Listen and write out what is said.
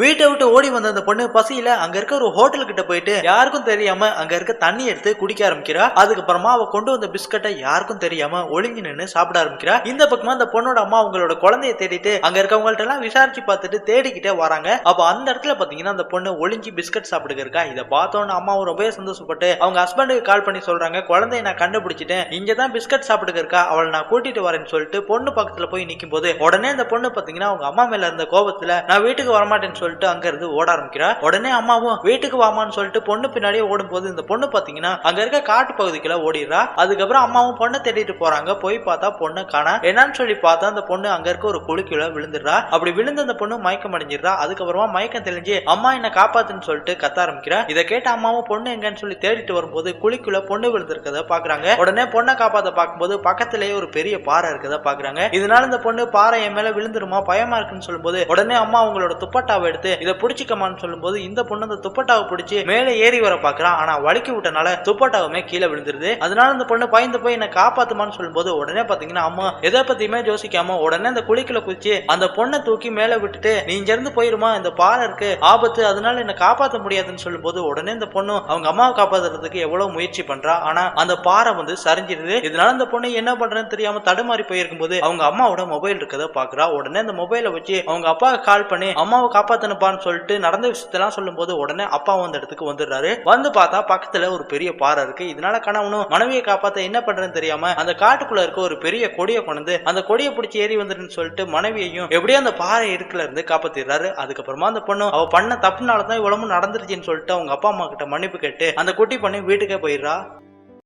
வீட்டை விட்டு ஓடி வந்த அந்த பொண்ணு பசியில அங்க இருக்க ஒரு ஹோட்டல் கிட்ட போயிட்டு யாருக்கும் தெரியாம அங்க இருக்க தண்ணி எடுத்து குடிக்க ஆரம்பிக்கிறா. அதுக்கப்புறமா அவ கொண்டு வந்த பிஸ்கட்டை யாருக்கும் தெரியாம ஒழுங்கி நின்று சாப்பிட ஆரம்பிக்கிறா. இந்த பக்கமா அந்த பொண்ணோட அம்மா அவங்களோட குழந்தைய தேடிட்டு அங்க இருக்கவங்கள்ட்ட எல்லாம் விசாரிச்சு பார்த்துட்டு தேடிக்கிட்டே வராங்க. அப்ப அந்த இடத்துல பாத்தீங்கன்னா அந்த பொண்ணு ஒளிஞ்சு பிஸ்கட் சாப்பிட்டு இருக்கா. இதை பார்த்தோன்னு அம்மாவும் ரொம்பவே சந்தோஷப்பட்டு அவங்க ஹஸ்பண்டுக்கு கால் பண்ணி சொல்றாங்க குழந்தைய நான் கண்டுபிடிச்சிட்டேன். இங்க தான் பிஸ்கட் சாப்பிட்டு இருக்கா. அவளை நான் கூட்டிட்டு வரேன்னு சொல்லிட்டு பொண்ணு பக்கத்துல போய் நிக்கும் போது உடனே அந்த பொண்ணு பாத்தீங்கன்னா அவங்க அம்மா மேல இருந்த கோபத்துல நான் வீட்டுக்கு வரமாட்டேன்னு சொல்லிட்டு அங்க இருந்து ஓட ஆரம்பிக்கிறா உடனே அம்மாவும் வீட்டுக்கு வாமான்னு சொல்லிட்டு பொண்ணு பின்னாடியே ஓடும்போது இந்த பொண்ணு பாத்தீங்கன்னா அங்க இருக்க காட்டு பகுதிக்குள்ள ஓடிடுறா. அதுக்கப்புறம் அம்மாவும் பொண்ணை தேடிட்டு போறாங்க. போய் பார்த்தா பொண்ணு காணா. என்னன்னு சொல்லி பார்த்தா அந்த பொண்ணு அங்க இருக்க ஒரு குழுக்குள்ள விழுந்துடுறா. அப்படி விழுந்து அந்த பொண்ணு மயக்கம் அடைஞ்சிடுறா. அதுக்கப்புறமா மயக்கம் தெளிஞ்சு அம்மா என்ன காப்பாத்துன்னு சொல்லிட்டு கத்த ஆரம்பிக்கிறா. இதை கேட்ட அம்மாவும் பொண்ணு எங்கன்னு சொல்லி தேடிட்டு வரும்போது குழிக்குள்ள பொண்ணு விழுந்திருக்கத பாக்குறாங்க. உடனே பொண்ணை காப்பாத்த பார்க்கும்போது பக்கத்திலேயே ஒரு பெரிய பாறை இருக்கத பாக்குறாங்க. இதனால இந்த பொண்ணு பாறை என் மேல விழுந்துருமா? பயமா இருக்குன்னு சொல்லும்போது உடனே அம்மா அவங்களோட துப்பட்டாவை எடுத்து இதை பிடிச்சிக்கமான்னு சொல்லும்போது இந்த பொண்ணு அந்த துப்பட்டாவை பிடிச்சி மேலே ஏறி வர பாக்குறான் ஆனா வலிக்கி விட்டனால துப்பட்டாவுமே கீழே விழுந்துருது. அதனால இந்த பொண்ணு பயந்து போய் என்ன காப்பாத்துமான்னு சொல்லும்போது உடனே பாத்தீங்கன்னா அம்மா எதை பத்தியுமே யோசிக்காம உடனே அந்த குழிக்குள்ள குதிச்சு அந்த பொண்ணை தூக்கி மேல விட்டுட்டு நீ இங்க இருந்து போயிருமா? இந்த பாறை இருக்கு. ஆபத்து. அதனால என்ன காப்பாத்த முடியாதுன்னு சொல்லும்போது உடனே இந்த பொண்ணு அவங்க அம்மாவை காப்பாத்துறதுக்கு எவ்வளவு முயற்சி பண்றா. ஆனா அந்த பாறை வந்து சரிஞ்சிருது. இதனால அந்த பொண்ணு என்ன பண்ணுறேன்னு தெரியாம தடுமாறி போயிருக்கும் போது அவங்க அம்மாவோட மொபைல் இருக்கிறத பாக்குறா உடனே அந்த மொபைலை வச்சு அவங்க அப்பாவுக்கு கால் பண்ணி அம்மாவை அனுப்பான்னு சொல்லிட்டு நடந்த விஷயத்தெல்லாம் சொல்லும்போது உடனே அப்பாவும் அந்த இடத்துக்கு வந்துடுறாரு. வந்து பார்த்தா பக்கத்துல ஒரு பெரிய பாறை இருக்கு. இதனால கணவனும் மனைவியை காப்பாத்த என்ன பண்றேன்னு தெரியாம அந்த காட்டுக்குள்ள இருக்க ஒரு பெரிய கொடியை கொண்டு அந்த கொடியை பிடிச்சி ஏறி வந்துருன்னு சொல்லிட்டு மனைவியையும் எப்படியோ அந்த பாறை இருக்குல இருந்து காப்பாத்திடுறாரு. அதுக்கப்புறமா அந்த பொண்ணு அவ பண்ண தப்புனால தான் இவ்வளவு நடந்துருச்சுன்னு சொல்லிட்டு அவங்க அப்பா அம்மா கிட்ட மன்னிப்பு கேட்டு அந்த குட்டி பண்ணி வீட்டுக்கே போயிடுறா.